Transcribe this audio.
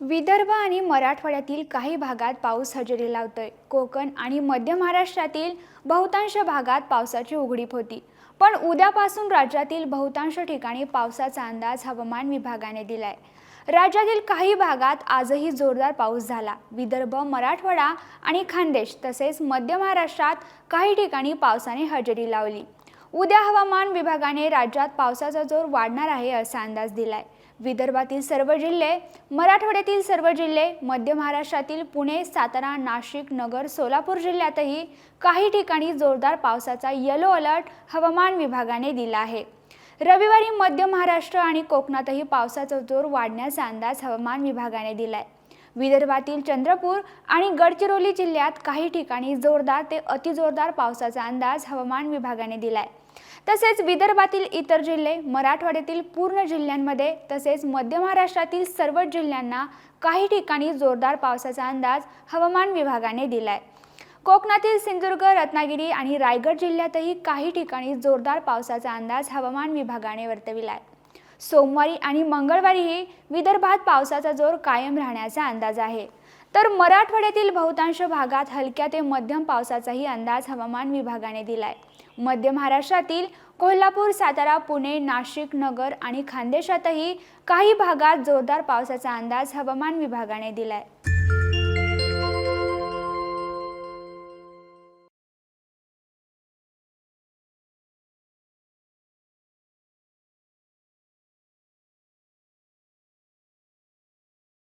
विदर्भ आणि मराठवाड्यातील काही भागात पाऊस हजेरी लावतोय. कोकण आणि मध्य महाराष्ट्रातील बहुतांश भागात पावसाची उघडीप होती. पण उद्यापासून राज्यातील बहुतांश ठिकाणी पावसाचा अंदाज हवामान विभागाने दिलाय. राज्यातील काही भागात आजही जोरदार पाऊस झाला. विदर्भ मराठवाडा आणि खानदेश तसेच मध्य महाराष्ट्रात काही ठिकाणी पावसाने हजेरी लावली. उद्या हवामान विभागाने राज्यात पावसाचा जोर वाढणार आहे असा अंदाज दिलाय. विदर्भातील सर्व जिल्हे मराठवाड्यातील सर्व जिल्हे मध्य महाराष्ट्रातील पुणे सातारा नाशिक नगर सोलापूर जिल्ह्यातही काही ठिकाणी जोरदार पावसाचा येलो अलर्ट हवामान विभागाने दिला आहे. रविवारी मध्य महाराष्ट्र आणि कोकणातही पावसाचा जोर वाढण्याचा अंदाज हवामान विभागाने दिलाय. विदर्भातील चंद्रपूर आणि गडचिरोली जिल्ह्यात काही ठिकाणी जोरदार ते अतिजोरदार पावसाचा अंदाज हवामान विभागाने दिलाय. तसेच विदर्भातील इतर जिल्हे मराठवाड्यातील पूर्ण जिल्ह्यांमध्ये तसेच मध्य महाराष्ट्रातील सर्व जिल्ह्यांना काही ठिकाणी जोरदार पावसाचा अंदाज हवामान विभागाने दिलाय. कोकणातील सिंधुदुर्ग रत्नागिरी आणि रायगड जिल्ह्यातही काही ठिकाणी जोरदार पावसाचा अंदाज हवामान विभागाने वर्तविला आहे सोमवारी आणि मंगळवारीही विदर्भात पावसाचा जोर कायम राहण्याचा अंदाज आहे. तर मराठवाड्यातील बहुतांश भागात हलक्या ते मध्यम पावसाचाही अंदाज हवामान विभागाने दिलाय. मध्य महाराष्ट्रातील कोल्हापूर सातारा पुणे नाशिक नगर आणि खानदेशातही काही भागात जोरदार पावसाचा अंदाज हवामान विभागाने दिलाय.